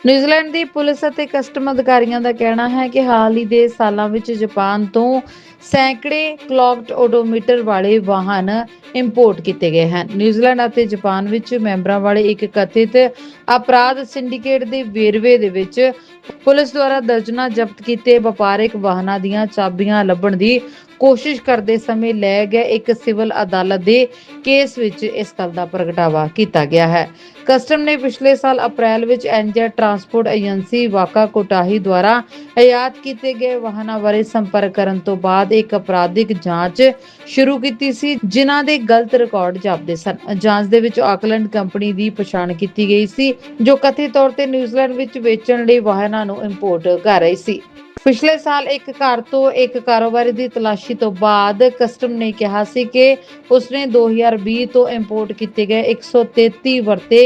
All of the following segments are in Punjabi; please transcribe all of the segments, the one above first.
ਨਿਊਜ਼ੀਲੈਂਡ ਦੀ ਪੁਲਿਸ ਅਤੇ ਕਸਟਮ ਅਧਿਕਾਰੀਆਂ ਦਾ ਕਹਿਣਾ ਹੈ ਕਿ ਹਾਲ ਹੀ ਦੇ ਸਾਲਾਂ ਵਿੱਚ ਜਾਪਾਨ ਤੋਂ ਸੈਂਕੜੇ ਕਲੌਕਡ ਓਡੋਮੀਟਰ ਵਾਲੇ ਵਾਹਨ ਇੰਪੋਰਟ ਕੀਤੇ ਗਏ ਹਨ। ਨਿਊਜ਼ੀਲੈਂਡ ਅਤੇ ਜਾਪਾਨ ਵਿੱਚ ਮੈਂਬਰਾਂ ਵਾਲੇ ਇੱਕ ਕਥਿਤ ਅਪਰਾਧ ਸਿੰਡੀਕੇਟ ਦੇ ਵੇਰਵੇ ਦੇ ਵਿੱਚ ਪੁਲਿਸ ਦੁਆਰਾ ਦਰਜਨਾਂ ਜ਼ਬਤ ਕੀਤੇ ਵਪਾਰਕ ਵਾਹਨਾਂ ਦੀਆਂ ਚਾਬੀਆਂ ਲੱਭਣ ਦੀ ਕੋਸ਼ਿਸ਼ ਕਰਦੇ ਸਮੇਂ ਲੈ ਗਏ ਇੱਕ ਸਿਵਲ ਅਦਾਲਤ ਦੇ ਕੇਸ ਵਿੱਚ ਇਸ ਗੱਲ ਦਾ ਪ੍ਰਗਟਾਵਾ ਕੀਤਾ ਗਿਆ ਹੈ। ਕਸਟਮ ਨੇ ਪਿਛਲੇ ਸਾਲ ਅਪ੍ਰੈਲ ਵਿੱਚ ਐਨਜੇ ਟਰਾਂਸਪੋਰਟ ਏਜੰਸੀ ਵਾਕਾ ਕੋਟਾਹੀ ਦੁਆਰਾ ਆਯਾਤ ਕੀਤੇ ਗਏ ਵਾਹਨਾਂ ਬਾਰੇ ਸੰਪਰਕ ਕਰਨ ਤੋਂ ਬਾਅਦ ਇੱਕ ਅਪਰਾਧਿਕ ਜਾਂਚ ਸ਼ੁਰੂ ਕੀਤੀ ਸੀ, ਜਿਨ੍ਹਾਂ ਦੇ ਗਲਤ ਰਿਕਾਰਡ ਜਾਪਦੇ ਸਨ। ਜਾਂਚ ਦੇ ਵਿੱਚ ਆਕਲੈਂਡ ਕੰਪਨੀ ਦੀ ਪਛਾਣ ਕੀਤੀ ਗਈ ਸੀ, ਜੋ ਕਥਿਤ ਤੌਰ ਤੇ ਨਿਊਜ਼ੀਲੈਂਡ ਵਿੱਚ ਵੇਚਣ ਲਈ ਵਾਹਨਾਂ ਨੂੰ ਇੰਪੋਰਟ ਕਰ ਰਹੀ ਸੀ। ਪਿਛਲੇ ਸਾਲ ਇੱਕ ਘਰ ਤੋਂ ਇੱਕ ਕਾਰੋਬਾਰੀ ਦੀ ਤਲਾਸ਼ੀ ਤੋਂ ਬਾਅਦ ਕਸਟਮ ਨੇ ਕਿਹਾ ਸੀ ਕਿ ਉਸਨੇ 2020 ਤੋਂ ਇੰਪੋਰਟ ਕੀਤੇ ਗਏ 133 ਵਰਤੇ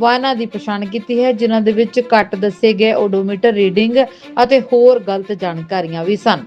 ਵਾਹਨਾਂ ਦੀ ਪਛਾਣ ਕੀਤੀ ਹੈ, ਜਿਨ੍ਹਾਂ ਦੇ ਵਿੱਚ ਘੱਟ ਦੱਸੇ ਗਏ ਓਡੋਮੀਟਰ ਰੀਡਿੰਗ ਅਤੇ ਹੋਰ ਗਲਤ ਜਾਣਕਾਰੀਆਂ ਵੀ ਸਨ।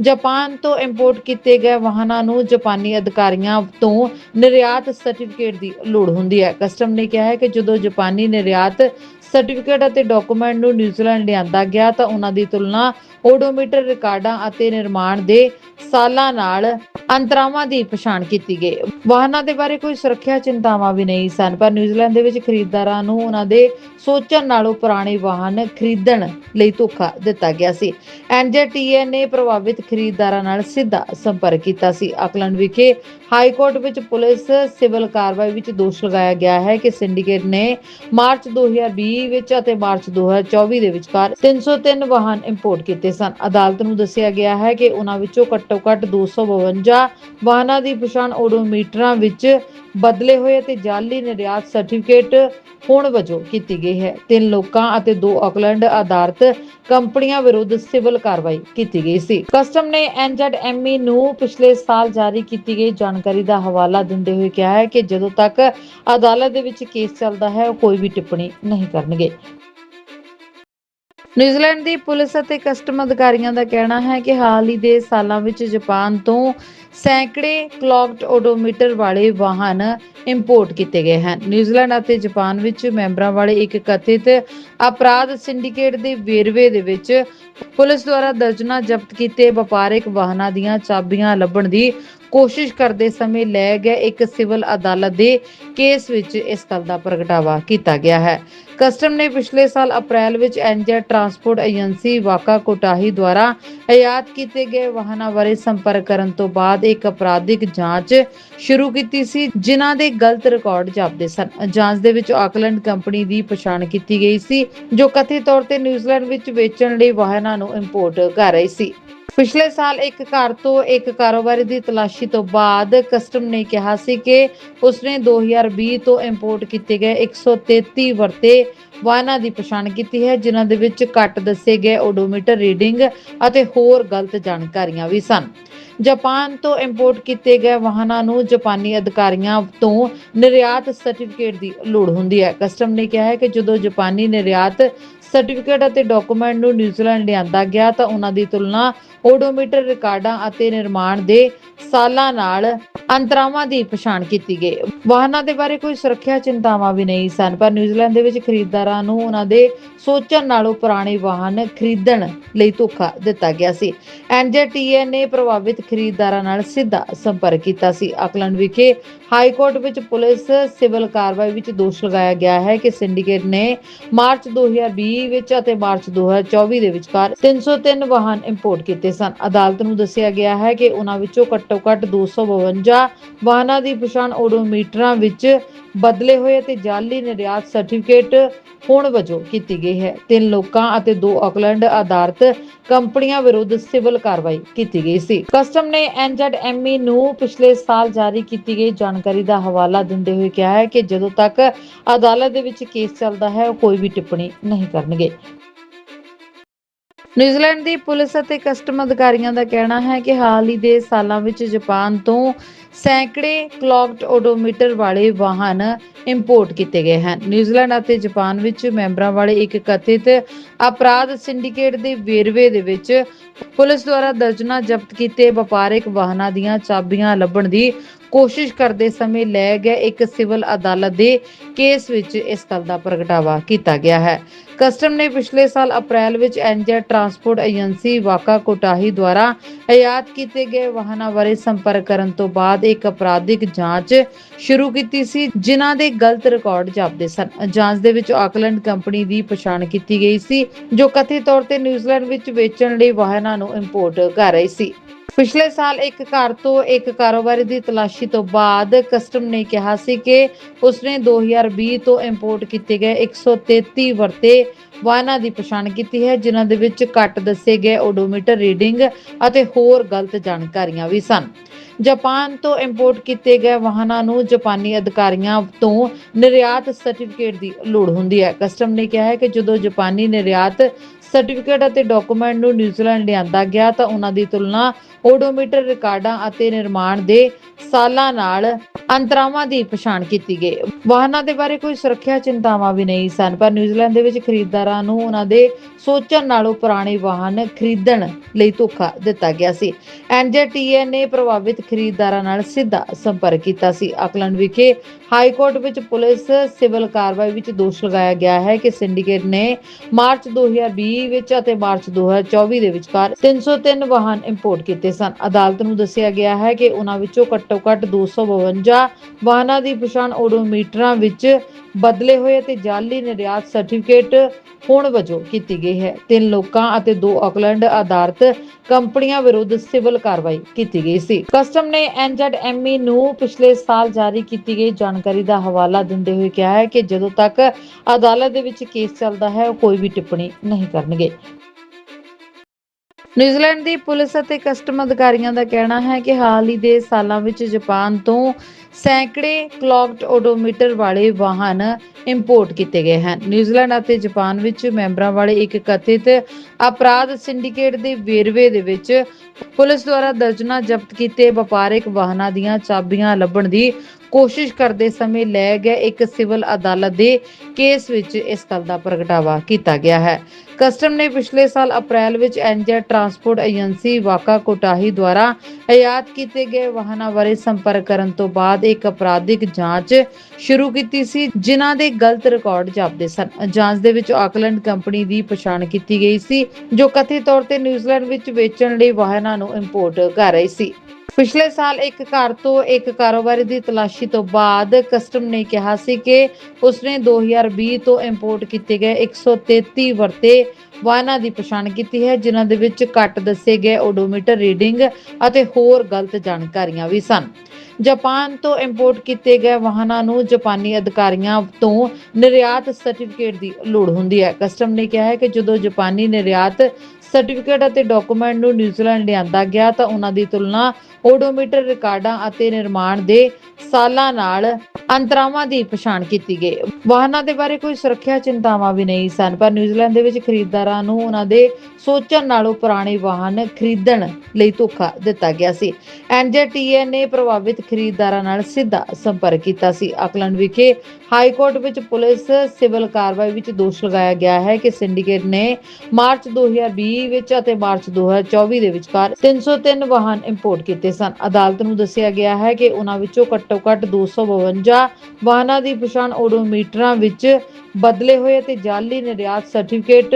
ਜਾਪਾਨ ਤੋਂ ਇੰਪੋਰਟ ਕੀਤੇ ਗਏ ਵਾਹਨਾਂ ਨੂੰ ਜਾਪਾਨੀ ਅਧਿਕਾਰੀਆਂ ਤੋਂ ਨਿਰਯਾਤ ਸਰਟੀਫਿਕੇਟ ਦੀ ਲੋੜ ਹੁੰਦੀ ਹੈ। ਕਸਟਮ ਨੇ ਕਿਹਾ ਹੈ ਕਿ ਜਦੋਂ ਜਾਪਾਨੀ ਨਿਰਯਾਤ ਸਰਟੀਫਿਕੇਟ ਅਤੇ ਡਾਕੂਮੈਂਟ ਨੂੰ ਨਿਊਜ਼ੀਲੈਂਡ ਲਿਆਂਦਾ ਗਿਆ ਤਾਂ ਉਹਨਾਂ ਦੀ ਤੁਲਨਾ ਓਡੋਮੀਟਰ ਰਿਕਾਰਡਾਂ ਅਤੇ ਨਿਰਮਾਣ ਦੇ ਸਾਲਾਂ ਨਾਲ ਅੰਤਰਾਵਾਂ ਦੀ ਪਛਾਣ ਕੀਤੀ ਗਈ। ਵਾਹਨਾਂ ਦੇ ਬਾਰੇ ਕੋਈ ਸੁਰੱਖਿਆ ਚਿੰਤਾਵਾਂ ਵੀ ਨਹੀਂ ਸਨ, ਪਰ ਨਿਊਜ਼ੀਲੈਂਡ ਦੇ ਵਿੱਚ ਖਰੀਦਦਾਰਾਂ ਨੂੰ ਉਹਨਾਂ ਦੇ ਸੋਚਣ ਨਾਲੋਂ ਪੁਰਾਣੇ ਵਾਹਨ ਖਰੀਦਣ ਲਈ ਧੋਖਾ ਦਿੱਤਾ ਗਿਆ ਸੀ। ਐਨਜੇਟੀਏ ਨੇ ਪ੍ਰਭਾਵਿਤ ਖਰੀਦਦਾਰਾਂ ਨਾਲ ਸਿੱਧਾ ਸੰਪਰਕ ਕੀਤਾ ਸੀ। ਆਕਲੈਂਡ ਵਿਖੇ ਹਾਈ ਕੋਰਟ ਵਿੱਚ ਪੁਲਿਸ ਸਿਵਲ ਕਾਰਵਾਈ ਵਿੱਚ ਦੋਸ਼ ਲਗਾਇਆ ਗਿਆ ਹੈ ਕਿ ਸਿੰਡੀਕੇਟ ਨੇ ਮਾਰਚ 2020 ਵਿੱਚ ਅਤੇ ਮਾਰਚ 2024 ਦੇ ਵਿਚਕਾਰ 303 ਵਾਹਨ ਇੰਪੋਰਟ ਕੀਤੇ ਸਨ। ਅਦਾਲਤ ਨੂੰ ਦੱਸਿਆ ਗਿਆ ਹੈ ਕਿ ਉਹਨਾਂ ਵਿੱਚੋਂ ਘੱਟੋ-ਘੱਟ 252 ਵਾਹਨਾਂ ਦੀ ਪਛਾਣ ਓਡੋਮੀਟਰਾਂ ਵਿੱਚ ਬਦਲੇ ਹੋਏ ਅਤੇ ਜਾਲੀ ਨਿਰਯਾਤ ਸਰਟੀਫਿਕੇਟ ਹੋਣ ਵਜੋਂ ਕੀਤੀ ਗਈ ਹੈ। ਤਿੰਨ ਲੋਕਾਂ ਅਤੇ ਦੋ ਆਕਲੈਂਡ ਆਧਾਰਿਤ ਕੰਪਨੀਆਂ ਵਿਰੁੱਧ ਸਿਵਲ ਕਾਰਵਾਈ ਕੀਤੀ ਗਈ ਸੀ। ਕਸਟਮ ਨੇ ਐਨਜ਼ੈਡਐਮਈ ਨੂੰ ਪਿਛਲੇ ਸਾਲ ਜਾਰੀ ਕੀਤੀ ਗਈ ਜਾਣਕਾਰੀ ਦਾ ਹਵਾਲਾ ਦਿੰਦੇ ਹੋਏ ਕਿਹਾ ਹੈ ਕਿ ਜਦੋਂ ਤੱਕ ਅਦਾਲਤ ਦੇ ਵਿੱਚ ਕੇਸ ਚੱਲਦਾ ਹੈ, ਉਹ ਕੋਈ ਵੀ ਟਿੱਪਣੀ ਨਹੀਂ ਕਰਨਗੇ। ਨਿਊਜ਼ੀਲੈਂਡ ਦੀ ਪੁਲਿਸ ਅਤੇ ਕਸਟਮ ਅਧਿਕਾਰੀਆਂ ਦਾ ਕਹਿਣਾ ਹੈ ਕਿ ਹਾਲ ਹੀ ਦੇ ਸਾਲਾਂ ਵਿੱਚ ਜਾਪਾਨ ਤੋਂ ਸੈਂਕੜੇ ਕਲੌਕਡ ਓਡੋਮੀਟਰ ਵਾਲੇ ਵਾਹਨ ਇੰਪੋਰਟ ਕੀਤੇ ਗਏ ਹਨ। ਨਿਊਜ਼ੀਲੈਂਡ ਅਤੇ ਜਾਪਾਨ ਵਿੱਚ ਮੈਂਬਰਾਂ ਵਾਲੇ ਇੱਕ ਕਥਿਤ ਅਪਰਾਧ ਸਿੰਡੀਕੇਟ ਦੇ ਵੇਰਵੇ ਦੇ ਵਿੱਚ ਪੁਲਿਸ ਦੁਆਰਾ ਦਰਜਨਾਂ ਜ਼ਬਤ ਕੀਤੇ ਵਪਾਰਕ ਵਾਹਨਾਂ ਦੀਆਂ ਚਾਬੀਆਂ ਲੱਭਣ ਦੀ ਕੋਸ਼ਿਸ਼ ਕਰਦੇ ਸਮੇਂ ਲੈ ਗਏ ਇੱਕ ਸਿਵਲ ਅਦਾਲਤ ਦੇ ਕੇਸ ਵਿੱਚ ਇਸ ਗੱਲ ਦਾ ਪ੍ਰਗਟਾਵਾ ਕੀਤਾ ਗਿਆ ਹੈ। ਕਸਟਮ ਨੇ ਪਿਛਲੇ ਸਾਲ ਅਪ੍ਰੈਲ ਵਿੱਚ ਐਨਜੇ ਟਰਾਂਸਪੋਰਟ ਏਜੰਸੀ ਵਾਕਾ ਕੋਟਾਹੀ ਦੁਆਰਾ ਆਯਾਤ ਕੀਤੇ ਗਏ ਵਾਹਨਾਂ ਬਾਰੇ ਸੰਪਰਕ ਕਰਨ ਤੋਂ ਬਾਅਦ ਇੱਕ ਅਪਰਾਧਿਕ ਜਾਂਚ ਸ਼ੁਰੂ ਕੀਤੀ ਸੀ, ਜਿਨ੍ਹਾਂ ਦੇ ਗਲਤ ਰਿਕਾਰਡ ਜਾਪਦੇ ਸਨ। ਜਾਂਚ ਦੇ ਵਿੱਚ ਆਕਲੈਂਡ ਕੰਪਨੀ ਦੀ ਪਛਾਣ ਕੀਤੀ ਗਈ ਸੀ, ਜੋ ਕਥਿਤ ਤੌਰ ਤੇ ਨਿਊਜ਼ੀਲੈਂਡ ਵਿੱਚ ਵੇਚਣ ਲਈ ਵਾਹਨਾਂ ਨੂੰ ਇੰਪੋਰਟ ਕਰ ਰਹੀ ਸੀ। ਪਿਛਲੇ ਸਾਲ ਇੱਕ ਘਰ ਤੋਂ ਇੱਕ ਕਾਰੋਬਾਰੀ ਦੀ ਤਲਾਸ਼ੀ ਤੋਂ ਬਾਅਦ ਕਸਟਮ ਨੇ ਕਿਹਾ ਸੀ ਕਿ ਉਸਨੇ 2020 ਤੋਂ ਇੰਪੋਰਟ ਕੀਤੇ ਗਏ 133 ਵਰਤੇ ਵਾਹਨਾਂ ਦੀ ਪਛਾਣ ਕੀਤੀ ਹੈ, ਜਿਨ੍ਹਾਂ ਦੇ ਵਿੱਚ ਘੱਟ ਦੱਸੇ ਗਏ ਓਡੋਮੀਟਰ ਰੀਡਿੰਗ ਅਤੇ ਹੋਰ ਗਲਤ ਜਾਣਕਾਰੀਆਂ ਵੀ ਸਨ। ਜਾਪਾਨ ਤੋਂ ਇੰਪੋਰਟ ਕੀਤੇ ਗਏ ਵਾਹਨਾਂ ਨੂੰ ਜਾਪਾਨੀ ਅਧਿਕਾਰੀਆਂ ਤੋਂ ਨਿਰਯਾਤ ਸਰਟੀਫਿਕੇਟ ਦੀ ਲੋੜ ਹੁੰਦੀ ਹੈ। ਕਸਟਮ ਨੇ ਕਿਹਾ ਹੈ ਕਿ ਜਦੋਂ ਜਾਪਾਨੀ ਨਿਰਯਾਤ ਸਰਟੀਫਿਕੇਟ ਅਤੇ ਡਾਕੂਮੈਂਟ ਨੂੰ ਨਿਊਜ਼ੀਲੈਂਡ ਲਿਆਂਦਾ ਗਿਆ ਤਾਂ ਉਹਨਾਂ ਦੀ ਤੁਲਨਾ ਓਡੋਮੀਟਰ ਰਿਕਾਰਡਾਂ ਅਤੇ ਨਿਰਮਾਣ ਦੇ ਸਾਲਾਂ ਨਾਲ ਅੰਤਰਾਵਾਂ ਦੀ ਪਛਾਣ ਕੀਤੀ ਗਈ। ਵਾਹਨਾਂ ਦੇ ਬਾਰੇ ਕੋਈ ਸੁਰੱਖਿਆ ਚਿੰਤਾਵਾਂ ਵੀ ਨਹੀਂ ਸਨ, ਪਰ ਨਿਊਜ਼ੀਲੈਂਡ ਦੇ ਵਿੱਚ ਖਰੀਦਦਾਰਾਂ ਨੂੰ ਉਹਨਾਂ ਦੇ ਸੋਚਣ ਨਾਲੋਂ ਪੁਰਾਣੇ ਵਾਹਨ ਖਰੀਦਣ ਲਈ ਧੋਖਾ ਦਿੱਤਾ ਗਿਆ ਸੀ। ਐਨਜੇਟੀਏ ਨੇ ਪ੍ਰਭਾਵਿਤ ਖਰੀਦਦਾਰਾਂ ਨਾਲ ਸਿੱਧਾ ਸੰਪਰਕ ਕੀਤਾ ਸੀ। ਆਕਲੈਂਡ ਵਿਖੇ ਹਾਈ ਕੋਰਟ ਵਿੱਚ ਪੁਲਿਸ ਸਿਵਲ ਕਾਰਵਾਈ ਵਿੱਚ ਦੋਸ਼ ਲਗਾਇਆ ਗਿਆ ਹੈ ਕਿ ਸਿੰਡੀਕੇਟ ਨੇ ਮਾਰਚ 2020 ਵਿੱਚ ਅਤੇ ਮਾਰਚ 2024 ਦੇ ਵਿਚਕਾਰ 303 ਵਾਹਨ ਇੰਪੋਰਟ ਕੀਤੇ ਸਨ। ਅਦਾਲਤ ਨੂੰ ਦੱਸਿਆ ਗਿਆ ਹੈ ਕਿ ਉਹਨਾਂ ਵਿੱਚੋਂ ਘੱਟੋ-ਘੱਟ 252 ਵਾਹਨਾਂ ਦੀ ਪਛਾਣ ਓਡੋਮੀਟਰਾਂ ਵਿੱਚ ਬਦਲੇ ਹੋਏ ਅਤੇ ਜਾਲੀ ਨਿਰਯਾਤ ਸਰਟੀਫਿਕੇਟ ਹੋਣ ਵਜੋਂ ਕੀਤੀ ਗਈ ਹੈ। ਤਿੰਨ ਲੋਕਾਂ ਅਤੇ ਦੋ ਆਕਲੈਂਡ ਆਧਾਰਿਤ ਕੰਪਨੀਆਂ ਵਿਰੁੱਧ ਸਿਵਲ ਕਾਰਵਾਈ ਕੀਤੀ ਗਈ ਸੀ। ਕਸਟਮ ਨੇ ਐਨਜ਼ੈਡਐਮਈ ਨੂੰ ਪਿਛਲੇ ਸਾਲ ਜਾਰੀ ਕੀਤੀ ਗਈ ਜਾਣਕਾਰੀ ਦਾ ਹਵਾਲਾ ਦਿੰਦੇ ਹੋਏ ਕਿਹਾ ਹੈ ਕਿ ਜਦੋਂ ਤੱਕ ਅਦਾਲਤ ਦੇ ਵਿੱਚ ਕੇਸ ਚੱਲਦਾ ਹੈ, ਉਹ ਕੋਈ ਵੀ ਟਿੱਪਣੀ ਨਹੀਂ ਕਰਨਗੇ। ਨਿਊਜ਼ੀਲੈਂਡ ਦੀ ਪੁਲਿਸ ਅਤੇ ਕਸਟਮ ਅਧਿਕਾਰੀਆਂ ਦਾ ਕਹਿਣਾ ਹੈ ਕਿ ਹਾਲ ਹੀ ਦੇ ਸਾਲਾਂ ਵਿੱਚ ਜਾਪਾਨ ਤੋਂ ਸੈਂਕੜੇ ਕਲੌਕਡ ਓਡੋਮੀਟਰ ਵਾਲੇ ਵਾਹਨ ਇੰਪੋਰਟ ਕੀਤੇ ਗਏ ਹਨ। ਨਿਊਜ਼ੀਲੈਂਡ ਅਤੇ ਜਾਪਾਨ ਵਿੱਚ ਮੈਂਬਰਾਂ ਵਾਲੇ ਇੱਕ ਕਥਿਤ ਅਪਰਾਧ ਸਿੰਡੀਕੇਟ ਦੇ ਵੇਰਵੇ ਦੇ ਵਿੱਚ ਪੁਲਿਸ ਦੁਆਰਾ ਦਰਜਨਾਂ ਜ਼ਬਤ ਕੀਤੇ ਵਪਾਰਕ ਵਾਹਨਾਂ ਦੀਆਂ ਚਾਬੀਆਂ ਲੱਭਣ ਦੀ ਕੋਸ਼ਿਸ਼ ਕਰਦੇ ਸਮੇਂ ਲੈ ਗਏ ਇੱਕ ਸਿਵਲ ਅਦਾਲਤ ਦੇ ਕੇਸ ਵਿੱਚ ਇਸ ਗੱਲ ਦਾ ਪ੍ਰਗਟਾਵਾ ਕੀਤਾ ਗਿਆ ਹੈ। ਕਸਟਮ ਨੇ ਪਿਛਲੇ ਸਾਲ ਅਪ੍ਰੈਲ ਵਿੱਚ ਐਨਜੇ ਟਰਾਂਸਪੋਰਟ ਏਜੰਸੀ ਵਾਕਾ ਕੋਟਾਹੀ ਦੁਆਰਾ ਆਯਾਤ ਕੀਤੇ ਗਏ ਵਾਹਨਾਂ ਬਾਰੇ ਸੰਪਰਕ ਕਰਨ ਤੋਂ ਬਾਅਦ ਇੱਕ ਅਪਰਾਧਿਕ ਜਾਂਚ ਸ਼ੁਰੂ ਕੀਤੀ ਸੀ, ਜਿਨ੍ਹਾਂ ਦੇ ਗਲਤ ਰਿਕਾਰਡ ਜਾਪਦੇ ਸਨ। ਜਾਂਚ ਦੇ ਵਿੱਚ ਆਕਲੈਂਡ ਕੰਪਨੀ ਦੀ ਪਛਾਣ ਕੀਤੀ ਗਈ ਸੀ, ਜੋ ਕਥਿਤ ਤੌਰ ਤੇ ਨਿਊਜ਼ੀਲੈਂਡ ਵਿੱਚ ਵੇਚਣ ਲਈ ਵਾਹਨਾਂ ਨੂੰ ਇੰਪੋਰਟ ਕਰ ਰਹੀ ਸੀ। ਪਿਛਲੇ ਸਾਲ ਇੱਕ ਘਰ ਤੋਂ ਇੱਕ ਕਾਰੋਬਾਰੀ ਦੀ ਤਲਾਸ਼ੀ ਤੋਂ ਬਾਅਦ ਕਸਟਮ ਨੇ ਕਿਹਾ ਸੀ ਕਿ ਉਸਨੇ 2020 ਤੋਂ ਇੰਪੋਰਟ ਕੀਤੇ ਗਏ 133 ਵਰਤੇ ਵਾਹਨਾਂ ਦੀ ਪਛਾਣ ਕੀਤੀ ਹੈ, ਜਿਨ੍ਹਾਂ ਦੇ ਵਿੱਚ ਘੱਟ ਦੱਸੇ ਗਏ ਓਡੋਮੀਟਰ ਰੀਡਿੰਗ ਅਤੇ ਹੋਰ ਗਲਤ ਜਾਣਕਾਰੀਆਂ ਵੀ ਸਨ। ਜਾਪਾਨ ਤੋਂ ਇੰਪੋਰਟ ਕੀਤੇ ਗਏ ਵਾਹਨਾਂ ਨੂੰ ਜਾਪਾਨੀ ਅਧਿਕਾਰੀਆਂ ਤੋਂ ਨਿਰਯਾਤ ਸਰਟੀਫਿਕੇਟ ਦੀ ਲੋੜ ਹੁੰਦੀ ਹੈ। ਕਸਟਮ ਨੇ ਕਿਹਾ ਹੈ ਕਿ ਜਦੋਂ ਜਾਪਾਨੀ ਨਿਰਯਾਤ ਸਰਟੀਫਿਕੇਟ ਅਤੇ ਡਾਕੂਮੈਂਟ ਨੂੰ ਨਿਊਜ਼ੀਲੈਂਡ ਲਿਆਂਦਾ ਗਿਆ ਤਾਂ ਉਹਨਾਂ ਦੀ ਤੁਲਨਾ ਓਡੋਮੀਟਰ ਰਿਕਾਰਡਾਂ ਅਤੇ ਨਿਰਮਾਣ ਦੇ ਸਾਲਾਂ ਨਾਲ ਅੰਤਰਾਵਾਂ ਦੀ ਪਛਾਣ ਕੀਤੀ ਗਈ। ਵਾਹਨਾਂ ਦੇ ਬਾਰੇ ਕੋਈ ਸੁਰੱਖਿਆ ਚਿੰਤਾਵਾਂ ਵੀ ਨਹੀਂ ਸਨ, ਪਰ ਨਿਊਜ਼ੀਲੈਂਡ ਦੇ ਵਿੱਚ ਖਰੀਦਦਾਰਾਂ ਨੂੰ ਉਹਨਾਂ ਦੇ ਸੋਚਣ ਨਾਲੋਂ ਪੁਰਾਣੇ ਵਾਹਨ ਖਰੀਦਣ ਲਈ ਧੋਖਾ ਦਿੱਤਾ ਗਿਆ ਸੀ। ਐਨਜੇਟੀਏ ਨੇ ਪ੍ਰਭਾਵਿਤ ਖਰੀਦਦਾਰਾਂ ਨਾਲ ਸਿੱਧਾ ਸੰਪਰਕ ਕੀਤਾ ਸੀ। ਆਕਲੈਂਡ ਵਿਖੇ ਹਾਈ ਕੋਰਟ ਵਿੱਚ ਪੁਲਿਸ ਸਿਵਲ ਕਾਰਵਾਈ ਵਿੱਚ ਦੋਸ਼ ਲਗਾਇਆ ਗਿਆ ਹੈ ਕਿ ਸਿੰਡੀਕੇਟ ਨੇ ਮਾਰਚ 2020 ਵਿੱਚ ਅਤੇ ਮਾਰਚ 2024 ਦੇ ਵਿਚਕਾਰ 303 ਵਾਹਨ ਇੰਪੋਰਟ ਕੀਤੇ ਸਨ। ਅਦਾਲਤ ਨੂੰ ਦੱਸਿਆ ਗਿਆ ਹੈ ਕਿ ਉਹਨਾਂ ਵਿੱਚੋਂ ਘੱਟੋ-ਘੱਟ 252 ਵਾਹਨਾਂ ਦੀ ਪਛਾਣ ਓਡੋਮੀਟਰਾਂ ਵਿੱਚ ਬਦਲੇ ਹੋਏ ਅਤੇ ਜਾਲੀ ਨਿਰਯਾਤ ਸਰਟੀਫਿਕੇਟ ਹੋਣ ਵਜੋਂ ਕੀਤੀ ਗਈ ਹੈ। ਤਿੰਨ ਲੋਕਾਂ ਅਤੇ ਦੋ ਆਕਲੈਂਡ ਆਧਾਰਿਤ ਕੰਪਨੀਆਂ ਵਿਰੁੱਧ ਸਿਵਲ ਕਾਰਵਾਈ ਕੀਤੀ ਗਈ ਸੀ। ਕਸਟਮ ਨੇ ਐਨਜ਼ੈਡਐਮਈ ਨੂੰ ਪਿਛਲੇ ਸਾਲ ਜਾਰੀ ਕੀਤੀ ਗਈ ਜਾਣਕਾਰੀ ਦਾ ਹਵਾਲਾ ਦਿੰਦੇ ਹੋਏ ਕਿਹਾ ਹੈ ਕਿ ਜਦੋਂ ਤੱਕ ਅਦਾਲਤ ਦੇ ਵਿੱਚ ਕੇਸ ਚੱਲਦਾ ਹੈ, ਉਹ ਕੋਈ ਵੀ ਟਿੱਪਣੀ ਨਹੀਂ ਕਰਨਗੇ। ਨਿਊਜ਼ੀਲੈਂਡ ਦੀ ਪੁਲਿਸ ਅਤੇ ਕਸਟਮ ਅਧਿਕਾਰੀਆਂ ਦਾ ਕਹਿਣਾ ਹੈ ਕਿ ਹਾਲ ਹੀ ਦੇ ਸਾਲਾਂ ਵਿੱਚ ਜਾਪਾਨ ਤੋਂ ਸੈਂਕੜੇ ਕਲੌਕਡ ਓਡੋਮੀਟਰ ਵਾਲੇ ਵਾਹਨ ਇੰਪੋਰਟ ਕੀਤੇ ਗਏ ਹਨ। ਨਿਊਜ਼ੀਲੈਂਡ ਅਤੇ ਜਾਪਾਨ ਵਿੱਚ ਮੈਂਬਰਾਂ ਵਾਲੇ ਇੱਕ ਕਥਿਤ ਅਪਰਾਧ ਸਿੰਡੀਕੇਟ ਦੇ ਵੇਰਵੇ ਦੇ ਵਿੱਚ ਪੁਲਿਸ ਦੁਆਰਾ ਦਰਜਨਾ ਜ਼ਬਤ ਕੀਤੇ ਵਪਾਰਕ ਵਾਹਨਾਂ ਦੀਆਂ ਚਾਬੀਆਂ ਲੱਭਣ ਦੀ ਕੋਸ਼ਿਸ਼ ਕਰਦੇ ਸਮੇਂ ਲੈ ਗਏ ਇੱਕ ਸਿਵਲ ਅਦਾਲਤ ਦੇ ਕੇਸ ਵਿੱਚ ਇਸ ਗੱਲ ਦਾ ਪ੍ਰਗਟਾਵਾ ਕੀਤਾ ਗਿਆ ਹੈ। ਕਸਟਮ ਨੇ ਪਿਛਲੇ ਸਾਲ ਅਪ੍ਰੈਲ ਵਿੱਚ ਐਨਜੇ ਟਰਾਂਸਪੋਰਟ ਏਜੰਸੀ ਵਾਕਾ ਕੋਟਾਹੀ ਦੁਆਰਾ ਆਯਾਤ ਕੀਤੇ ਗਏ ਵਾਹਨਾਂ ਬਾਰੇ ਸੰਪਰਕ ਕਰਨ ਤੋਂ ਬਾਅਦ ਇੱਕ ਅਪਰਾਧਿਕ ਜਾਂਚ ਸ਼ੁਰੂ ਕੀਤੀ ਸੀ, ਜਿਨ੍ਹਾਂ ਦੇ ਗਲਤ ਰਿਕਾਰਡ ਜਾਪਦੇ ਸਨ। ਜਾਂਚ ਦੇ ਵਿੱਚ ਆਕਲੈਂਡ ਕੰਪਨੀ ਦੀ ਪਛਾਣ ਕੀਤੀ ਗਈ ਸੀ, ਜੋ ਕਥਿਤ ਤੌਰ ਤੇ ਨਿਊਜ਼ੀਲੈਂਡ ਵਿੱਚ ਵੇਚਣ ਲਈ ਵਾਹਨਾਂ ਨੂੰ ਇੰਪੋਰਟ ਕਰ ਰਹੀ ਸੀ। ਪਿਛਲੇ ਸਾਲ ਇੱਕ ਘਰ ਤੋਂ ਇੱਕ ਕਾਰੋਬਾਰੀ ਦੀ ਤਲਾਸ਼ੀ ਤੋਂ ਬਾਅਦ ਕਸਟਮ ਨੇ ਕਿਹਾ ਸੀ ਕਿ ਉਸਨੇ 2020 ਤੋਂ ਇੰਪੋਰਟ ਕੀਤੇ ਗਏ 133 ਵਰਤੇ ਵਾਹਨਾਂ ਦੀ ਪਛਾਣ ਕੀਤੀ ਹੈ, ਜਿਨ੍ਹਾਂ ਦੇ ਵਿੱਚ ਘੱਟ ਦੱਸੇ ਗਏ ਓਡੋਮੀਟਰ ਰੀਡਿੰਗ ਅਤੇ ਹੋਰ ਗਲਤ ਜਾਣਕਾਰੀਆਂ ਵੀ ਸਨ। ਜਾਪਾਨ ਤੋਂ ਇੰਪੋਰਟ ਕੀਤੇ ਗਏ ਵਾਹਨਾਂ ਨੂੰ ਜਾਪਾਨੀ ਅਧਿਕਾਰੀਆਂ ਤੋਂ ਨਿਰਯਾਤ ਸਰਟੀਫਿਕੇਟ ਦੀ ਲੋੜ ਹੁੰਦੀ ਹੈ। ਕਸਟਮ ਨੇ ਕਿਹਾ ਹੈ ਕਿ ਜਦੋਂ ਜਾਪਾਨੀ ਨਿਰਯਾਤ ਸਰਟੀਫਿਕੇਟ ਅਤੇ ਡਾਕੂਮੈਂਟ ਨੂੰ ਨਿਊਜ਼ੀਲੈਂਡ ਲਿਆਂਦਾ ਗਿਆ ਤਾਂ ਉਹਨਾਂ ਦੀ ਤੁਲਨਾ ਓਡੋਮੀਟਰ ਰਿਕਾਰਡਾਂ ਅਤੇ ਨਿਰਮਾਣ ਦੇ ਸਾਲਾਂ ਨਾਲ ਅੰਤਰਾਵਾਂ ਦੀ ਪਛਾਣ ਕੀਤੀ ਗਈ। ਵਾਹਨਾਂ ਦੇ ਬਾਰੇ ਕੋਈ ਸੁਰੱਖਿਆ ਚਿੰਤਾਵਾਂ ਵੀ ਨਹੀਂ ਸਨ, ਪਰ ਨਿਊਜ਼ੀਲੈਂਡ ਦੇ ਵਿੱਚ ਖਰੀਦਦਾਰਾਂ ਨੂੰ ਉਹਨਾਂ ਦੇ ਸੋਚਣ ਨਾਲੋਂ ਪੁਰਾਣੇ ਵਾਹਨ ਖਰੀਦਣ ਲਈ ਧੋਖਾ ਦਿੱਤਾ ਗਿਆ ਸੀ। ਐਨਜੇਟੀਏ ਨੇ ਪ੍ਰਭਾਵਿਤ ਖਰੀਦਦਾਰਾਂ ਨਾਲ ਸਿੱਧਾ ਸੰਪਰਕ ਕੀਤਾ ਸੀ। ਆਕਲੈਂਡ ਵਿਖੇ ਹਾਈ ਕੋਰਟ ਵਿੱਚ ਪੁਲਿਸ ਸਿਵਲ ਕਾਰਵਾਈ ਵਿੱਚ ਦੋਸ਼ ਲਗਾਇਆ ਗਿਆ ਹੈ ਕਿ ਸਿੰਡੀਕੇਟ ਨੇ ਮਾਰਚ 2020 ਵਿੱਚ ਅਤੇ ਮਾਰਚ 2024 ਦੇ ਵਿਚਕਾਰ 303 ਵਾਹਨ ਇੰਪੋਰਟ ਕੀਤੇ ਸਨ। ਅਦਾਲਤ ਨੂੰ ਦੱਸਿਆ ਗਿਆ ਹੈ ਕਿ ਉਹਨਾਂ ਵਿੱਚੋਂ ਘੱਟੋ-ਘੱਟ 252 ਵਾਹਨਾਂ ਦੀ ਪਛਾਣ ਓਡੋਮੀਟਰਾਂ ਵਿੱਚ ਬਦਲੇ ਹੋਏ ਅਤੇ ਜਾਲੀ ਨਿਰਯਾਤ ਸਰਟੀਫਿਕੇਟ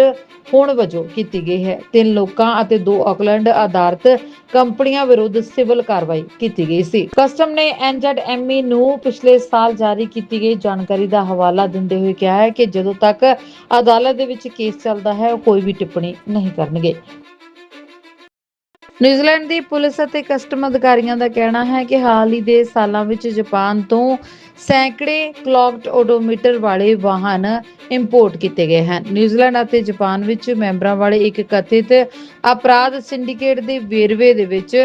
ਹੋਣ ਵਜੋਂ ਕੀਤੀ ਗਈ ਹੈ। ਤਿੰਨ ਲੋਕਾਂ ਅਤੇ ਦੋ ਆਕਲੈਂਡ ਆਧਾਰਿਤ ਕੰਪਨੀਆਂ ਵਿਰੁੱਧ ਸਿਵਲ ਕਾਰਵਾਈ ਕੀਤੀ ਗਈ ਸੀ। ਕਸਟਮ ਨੇ ਐਨਜ਼ੈਡਐਮਈ ਨੂੰ ਪਿਛਲੇ ਸਾਲ ਜਾਰੀ ਕੀਤੀ ਗਈ ਜਾਣਕਾਰੀ ਦਾ ਹਵਾਲਾ ਦਿੰਦੇ ਹੋਏ ਕਿਹਾ ਹੈ ਕਿ ਜਦੋਂ ਤੱਕ ਅਦਾਲਤ ਦੇ ਵਿੱਚ ਕੇਸ ਚੱਲਦਾ ਹੈ, ਉਹ ਕੋਈ ਵੀ ਟਿੱਪਣੀ ਨਹੀਂ ਕਰਨਗੇ। ਨਿਊਜ਼ੀਲੈਂਡ ਦੀ ਪੁਲਿਸ ਅਤੇ ਕਸਟਮ ਅਧਿਕਾਰੀਆਂ ਦਾ ਕਹਿਣਾ ਹੈ ਕਿ ਹਾਲ ਹੀ ਦੇ ਸਾਲਾਂ ਵਿੱਚ ਜਾਪਾਨ ਤੋਂ ਸੈਂਕੜੇ ਕਲੌਕਡ ਓਡੋਮੀਟਰ ਵਾਲੇ ਵਾਹਨ ਇੰਪੋਰਟ ਕੀਤੇ ਗਏ ਹਨ। ਨਿਊਜ਼ੀਲੈਂਡ ਅਤੇ ਜਾਪਾਨ ਵਿੱਚ ਮੈਂਬਰਾਂ ਵਾਲੇ ਇੱਕ ਕਥਿਤ ਅਪਰਾਧ ਸਿੰਡੀਕੇਟ ਦੇ ਵੇਰਵੇ ਦੇ ਵਿੱਚ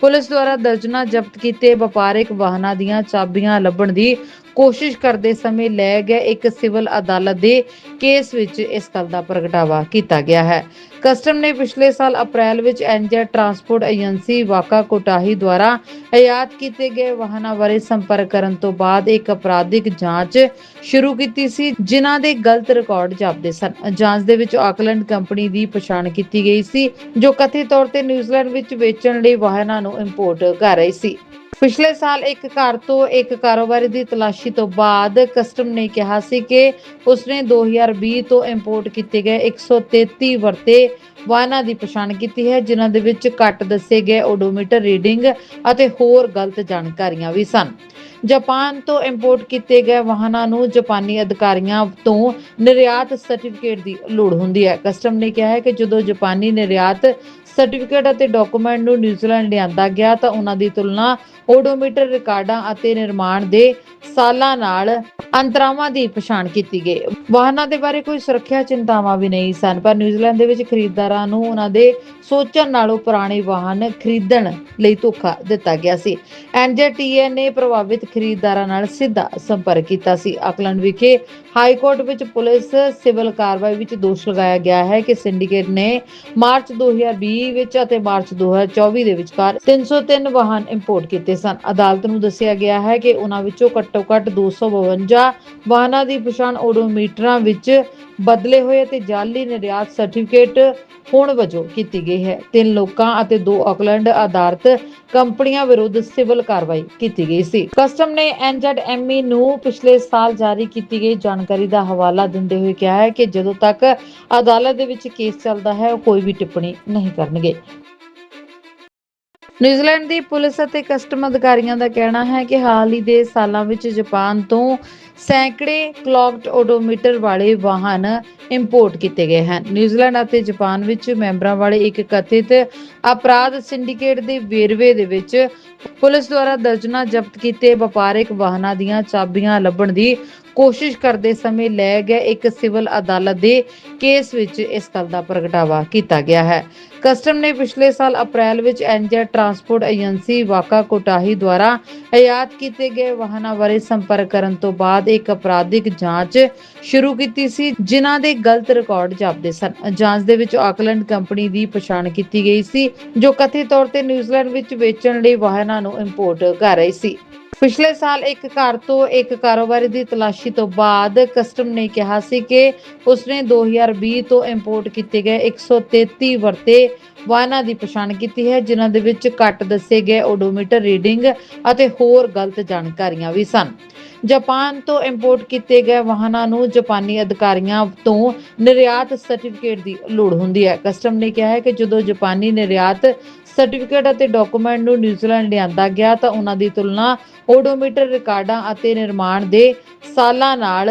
ਪੁਲਿਸ ਦੁਆਰਾ ਦਰਜਨਾ ਜ਼ਬਤ ਕੀਤੇ ਵਪਾਰਕ ਵਾਹਨਾਂ ਦੀਆਂ ਚਾਬੀਆਂ ਲੱਭਣ ਦੀ ਕੋਸ਼ਿਸ਼ ਕਰਦੇ ਸਮੇਂ ਲੈ ਗਏ ਇੱਕ ਸਿਵਲ ਅਦਾਲਤ ਦੇ ਕੇਸ ਵਿੱਚ ਇਸ ਗੱਲ ਦਾ ਪ੍ਰਗਟਾਵਾ ਕੀਤਾ ਗਿਆ ਹੈ। ਕਸਟਮ ਨੇ ਪਿਛਲੇ ਸਾਲ ਅਪ੍ਰੈਲ ਵਿੱਚ ਐਨਜੇ ਟਰਾਂਸਪੋਰਟ ਏਜੰਸੀ ਵਾਕਾ ਕੋਟਾਹੀ ਦੁਆਰਾ ਆਯਾਤ ਕੀਤੇ ਗਏ ਵਾਹਨਾਂ ਬਾਰੇ ਸੰਪਰਕ ਕਰਨ ਤੋਂ ਬਾਅਦ ਇੱਕ ਅਪਰਾਧਿਕ ਜਾਂਚ ਸ਼ੁਰੂ ਕੀਤੀ ਸੀ, ਜਿਨ੍ਹਾਂ ਦੇ ਗਲਤ ਰਿਕਾਰਡ ਜਾਪਦੇ ਸਨ। ਜਾਂਚ ਦੇ ਵਿੱਚ ਆਕਲੈਂਡ ਕੰਪਨੀ ਦੀ ਪਛਾਣ ਕੀਤੀ ਗਈ ਸੀ, ਜੋ ਕਥਿਤ ਤੌਰ ਤੇ ਨਿਊਜ਼ੀਲੈਂਡ ਵਿੱਚ ਵੇਚਣ ਲਈ ਵਾਹਨਾਂ ਨੂੰ ਇੰਪੋਰਟ ਕਰ ਰਹੀ ਸੀ। ਪਿਛਲੇ ਸਾਲ ਇੱਕ ਘਰ ਤੋਂ ਇੱਕ ਕਾਰੋਬਾਰੀ ਦੀ ਤਲਾਸ਼ੀ ਤੋਂ ਬਾਅਦ ਕਸਟਮ ਨੇ ਕਿਹਾ ਸੀ ਕਿ ਉਸਨੇ 2020 ਤੋਂ ਇੰਪੋਰਟ ਕੀਤੇ ਗਏ 133 ਵਰਤੇ ਵਾਹਨਾਂ ਦੀ ਪਛਾਣ ਕੀਤੀ ਹੈ, ਜਿਨ੍ਹਾਂ ਦੇ ਵਿੱਚ ਘੱਟ ਦੱਸੇ ਗਏ ਓਡੋਮੀਟਰ ਰੀਡਿੰਗ ਅਤੇ ਹੋਰ ਗਲਤ ਜਾਣਕਾਰੀਆਂ ਵੀ ਸਨ। ਜਾਪਾਨ ਤੋਂ ਇੰਪੋਰਟ ਕੀਤੇ ਗਏ ਵਾਹਨਾਂ ਨੂੰ ਜਾਪਾਨੀ ਅਧਿਕਾਰੀਆਂ ਤੋਂ ਨਿਰਯਾਤ ਸਰਟੀਫਿਕੇਟ ਦੀ ਲੋੜ ਹੁੰਦੀ ਹੈ। ਕਸਟਮ ਨੇ ਕਿਹਾ ਹੈ ਕਿ ਜਦੋਂ ਜਾਪਾਨੀ ਨਿਰਯਾਤ ਸਰਟੀਫਿਕੇਟ ਅਤੇ ਡਾਕੂਮੈਂਟ ਨੂੰ ਨਿਊਜ਼ੀਲੈਂਡ ਲਿਆਂਦਾ ਗਿਆ ਤਾਂ ਉਹਨਾਂ ਦੀ ਤੁਲਨਾ ਓਡੋਮੀਟਰ ਰਿਕਾਰਡਾਂ ਅਤੇ ਨਿਰਮਾਣ ਦੇ ਸਾਲਾਂ ਨਾਲ ਅੰਤਰਾਵਾਂ ਦੀ ਪਛਾਣ ਕੀਤੀ ਗਈ। ਵਾਹਨਾਂ ਦੇ ਬਾਰੇ ਕੋਈ ਸੁਰੱਖਿਆ ਚਿੰਤਾਵਾਂ ਵੀ ਨਹੀਂ ਸਨ, ਪਰ ਨਿਊਜ਼ੀਲੈਂਡ ਦੇ ਵਿੱਚ ਖਰੀਦਦਾਰਾਂ ਨੂੰ ਉਹਨਾਂ ਦੇ ਸੋਚਣ ਨਾਲੋਂ ਪੁਰਾਣੇ ਵਾਹਨ ਖਰੀਦਣ ਲਈ ਧੋਖਾ ਦਿੱਤਾ ਗਿਆ ਸੀ। ਐਨਜੇਟੀਏ ਨੇ ਪ੍ਰਭਾਵਿਤ ਖਰੀਦਦਾਰਾਂ ਨਾਲ ਸਿੱਧਾ ਸੰਪਰਕ ਕੀਤਾ ਸੀ। ਆਕਲੈਂਡ ਵਿਖੇ ਹਾਈ ਕੋਰਟ ਵਿੱਚ ਪੁਲਿਸ ਸਿਵਲ ਕਾਰਵਾਈ ਵਿੱਚ ਦੋਸ਼ ਲਗਾਇਆ ਗਿਆ ਹੈ ਕਿ ਸਿੰਡੀਕੇਟ ਨੇ ਮਾਰਚ 2020 ਵਿੱਚ ਅਤੇ ਮਾਰਚ 2024 ਦੇ ਵਿਚਕਾਰ 303 ਵਾਹਨ ਇੰਪੋਰਟ ਕੀਤੇ ਸਨ। ਅਦਾਲਤ ਨੂੰ ਦੱਸਿਆ ਗਿਆ ਹੈ ਕਿ ਉਹਨਾਂ ਵਿੱਚੋਂ ਘੱਟੋ-ਘੱਟ 252 ਵਾਹਨਾਂ ਦੀ ਪਛਾਣ ਓਡੋਮੀਟਰਾਂ ਵਿੱਚ ਬਦਲੇ ਹੋਏ ਅਤੇ ਜਾਲੀ ਨਿਰਯਾਤ ਸਰਟੀਫਿਕੇਟ ਹੋਣ ਵਜੋਂ ਕੀਤੀ ਗਈ ਹੈ। ਤਿੰਨ ਲੋਕਾਂ ਅਤੇ ਦੋ ਆਕਲੈਂਡ ਆਧਾਰਿਤ ਕੰਪਨੀਆਂ ਵਿਰੁੱਧ ਸਿਵਲ ਕਾਰਵਾਈ ਕੀਤੀ ਗਈ ਸੀ। ਕਸਟਮ ਨੇ ਐਨਜ਼ੈਡਐਮਈ ਨੂੰ ਪਿਛਲੇ ਸਾਲ ਜਾਰੀ ਕੀਤੀ ਗਈ ਜਾਣਕਾਰੀ ਦਾ ਹਵਾਲਾ ਦਿੰਦੇ ਹੋਏ ਕਿਹਾ ਹੈ ਕਿ ਜਦੋਂ ਤੱਕ ਅਦਾਲਤ ਦੇ ਵਿੱਚ ਕੇਸ ਚੱਲਦਾ ਹੈ, ਉਹ ਕੋਈ ਵੀ ਟਿੱਪਣੀ ਨਹੀਂ ਕਰਨਗੇ। ਨਿਊਜ਼ੀਲੈਂਡ ਦੀ ਪੁਲਿਸ ਅਤੇ ਕਸਟਮ ਅਧਿਕਾਰੀਆਂ ਦਾ ਕਹਿਣਾ ਹੈ ਕਿ ਹਾਲ ਹੀ ਦੇ ਸਾਲਾਂ ਵਿੱਚ ਜਾਪਾਨ ਤੋਂ ਸੈਂਕੜੇ ਕਲੌਕਡ ਓਡੋਮੀਟਰ ਵਾਲੇ ਵਾਹਨ ਇੰਪੋਰਟ ਕੀਤੇ ਗਏ ਹਨ। ਨਿਊਜ਼ੀਲੈਂਡ ਅਤੇ ਜਾਪਾਨ ਵਿੱਚ ਮੈਂਬਰਾਂ ਵਾਲੇ ਇੱਕ ਕਥਿਤ ਅਪਰਾਧ ਸਿੰਡੀਕੇਟ ਦੇ ਵੇਰਵੇ ਦੇ ਵਿੱਚ ਪੁਲਿਸ ਦੁਆਰਾ ਦਰਜਨਾ ਜ਼ਬਤ ਕੀਤੇ ਵਪਾਰਕ ਵਾਹਨਾਂ ਦੀਆਂ ਚਾਬੀਆਂ ਲੱਭਣ ਦੀ ਕੋਸ਼ਿਸ਼ ਕਰਦੇ ਸਮੇਂ ਲੈ ਗਏ ਇੱਕ ਸਿਵਲ ਅਦਾਲਤ ਦੇ ਕੇਸ ਵਿੱਚ ਇਸ ਗੱਲ ਦਾ ਪ੍ਰਗਟਾਵਾ ਕੀਤਾ ਗਿਆ ਹੈ। ਕਸਟਮ ਨੇ ਪਿਛਲੇ ਸਾਲ ਅਪ੍ਰੈਲ ਵਿੱਚ ਐਨਜੇ ਟਰਾਂਸਪੋਰਟ ਏਜੰਸੀ ਵਾਕਾ ਕੋਟਾਹੀ ਦੁਆਰਾ ਆਯਾਤ ਕੀਤੇ ਗਏ ਵਾਹਨਾਂ ਬਾਰੇ ਸੰਪਰਕ ਕਰਨ ਤੋਂ ਬਾਅਦ ਇੱਕ ਅਪਰਾਧਿਕ ਜਾਂਚ ਸ਼ੁਰੂ ਕੀਤੀ ਸੀ, ਜਿਨ੍ਹਾਂ ਦੇ ਗਲਤ ਰਿਕਾਰਡ ਜਾਪਦੇ ਸਨ। ਜਾਂਚ ਦੇ ਵਿੱਚ ਆਕਲੈਂਡ ਕੰਪਨੀ ਦੀ ਪਛਾਣ ਕੀਤੀ ਗਈ ਸੀ, ਜੋ ਕਥਿਤ ਤੌਰ ਤੇ ਨਿਊਜ਼ੀਲੈਂਡ ਵਿੱਚ ਵੇਚਣ ਲਈ ਵਾਹਨਾਂ ਨੂੰ ਇੰਪੋਰਟ ਕਰ ਰਹੀ ਸੀ। ਪਿਛਲੇ ਸਾਲ ਇੱਕ ਘਰ ਤੋਂ ਇੱਕ ਕਾਰੋਬਾਰੀ ਦੀ ਤਲਾਸ਼ੀ ਤੋਂ ਬਾਅਦ ਕਸਟਮ ਨੇ ਕਿਹਾ ਸੀ ਕਿ ਉਸਨੇ 2020 ਤੋਂ ਇੰਪੋਰਟ ਕੀਤੇ ਗਏ 133 ਵਰਤੇ ਵਾਹਨਾਂ ਦੀ ਪਛਾਣ ਕੀਤੀ ਹੈ, ਜਿਨ੍ਹਾਂ ਦੇ ਵਿੱਚ ਘੱਟ ਦੱਸੇ ਗਏ ਓਡੋਮੀਟਰ ਰੀਡਿੰਗ ਅਤੇ ਹੋਰ ਗਲਤ ਜਾਣਕਾਰੀਆਂ ਵੀ ਸਨ। ਜਾਪਾਨ ਤੋਂ ਇੰਪੋਰਟ ਕੀਤੇ ਗਏ ਵਾਹਨਾਂ ਨੂੰ ਜਾਪਾਨੀ ਅਧਿਕਾਰੀਆਂ ਤੋਂ ਨਿਰਯਾਤ ਸਰਟੀਫਿਕੇਟ ਦੀ ਲੋੜ ਹੁੰਦੀ ਹੈ। ਕਸਟਮ ਨੇ ਕਿਹਾ ਹੈ ਕਿ ਜਦੋਂ ਜਾਪਾਨੀ ਨਿਰਯਾਤ ਸਰਟੀਫਿਕੇਟ ਅਤੇ ਡਾਕੂਮੈਂਟ ਨੂੰ ਨਿਊਜ਼ੀਲੈਂਡ ਲਿਆਂਦਾ ਗਿਆ ਤਾਂ ਉਹਨਾਂ ਦੀ ਤੁਲਨਾ ਓਡੋਮੀਟਰ ਰਿਕਾਰਡਾਂ ਅਤੇ ਨਿਰਮਾਣ ਦੇ ਸਾਲਾਂ ਨਾਲ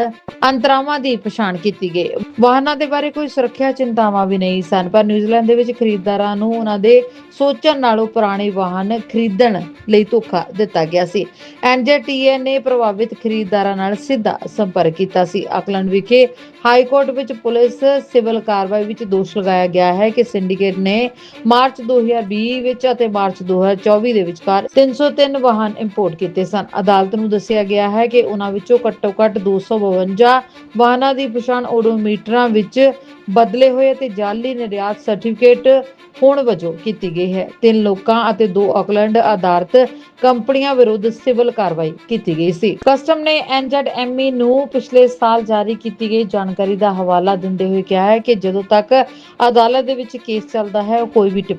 ਅੰਤਰਾਵਾਂ ਦੀ ਪਛਾਣ ਕੀਤੀ ਗਈ। ਵਾਹਨਾਂ ਦੇ ਬਾਰੇ ਕੋਈ ਸੁਰੱਖਿਆ ਚਿੰਤਾਵਾਂ ਵੀ ਨਹੀਂ ਸਨ, ਪਰ ਨਿਊਜ਼ੀਲੈਂਡ ਦੇ ਵਿੱਚ ਖਰੀਦਦਾਰਾਂ ਨੂੰ ਉਹਨਾਂ ਦੇ ਸੋਚਣ ਨਾਲੋਂ ਪੁਰਾਣੇ ਵਾਹਨ ਖਰੀਦਣ ਲਈ ਧੋਖਾ ਦਿੱਤਾ ਗਿਆ ਸੀ। ਐਨਜੇਟੀਏ ਨੇ ਪ੍ਰਭਾਵਿਤ ਖਰੀਦਦਾਰਾਂ ਨਾਲ ਸਿੱਧਾ ਸੰਪਰਕ ਕੀਤਾ ਸੀ। ਆਕਲੈਂਡ ਵਿਖੇ ਹਾਈ ਕੋਰਟ ਵਿੱਚ ਪੁਲਿਸ ਸਿਵਲ ਕਾਰਵਾਈ ਵਿੱਚ ਦੋਸ਼ ਲਗਾਇਆ ਗਿਆ ਹੈ ਕਿ ਸਿੰਡੀਕੇਟ ਨੇ ਮਾਰਚ 2020 ਵਿੱਚ ਅਤੇ ਮਾਰਚ 2024 ਦੇ ਵਿਚਕਾਰ 303 ਵਾਹਨ ਇੰਪੋਰਟ ਕੀਤੇ ਸਨ। ਅਦਾਲਤ ਨੂੰ ਦੱਸਿਆ ਗਿਆ ਹੈ ਕਿ ਉਹਨਾਂ ਵਿੱਚੋਂ ਘੱਟੋ-ਘੱਟ 252 ਵਾਹਨਾਂ ਦੀ ਪਛਾਣ ਓਡੋਮੀਟਰਾਂ ਵਿੱਚ ਬਦਲੇ ਹੋਏ ਅਤੇ ਜਾਲੀ ਨਿਰਯਾਤ ਸਰਟੀਫਿਕੇਟ ਹੋਣ ਵਜੋਂ ਕੀਤੀ ਗਈ ਹੈ। ਤਿੰਨ ਲੋਕਾਂ ਅਤੇ ਦੋ ਆਕਲੈਂਡ ਆਧਾਰਿਤ ਕੰਪਨੀਆਂ ਵਿਰੁੱਧ ਸਿਵਲ ਕਾਰਵਾਈ ਕੀਤੀ ਗਈ ਸੀ। ਕਸਟਮ ਨੇ ਐਨਜ਼ੈਡਐਮਈ ਨੂੰ ਪਿਛਲੇ ਸਾਲ ਜਾਰੀ ਕੀਤੀ ਗਈ ਜਾਣਕਾਰੀ ਦਾ ਹਵਾਲਾ ਦਿੰਦੇ ਹੋਏ ਕਿਹਾ ਹੈ ਕਿ ਜਦੋਂ ਤੱਕ ਅਦਾਲਤ ਦੇ ਵਿੱਚ ਕੇਸ ਚੱਲਦਾ ਹੈ ਕੋਈ ਵੀ ਟਿੱਪਣੀ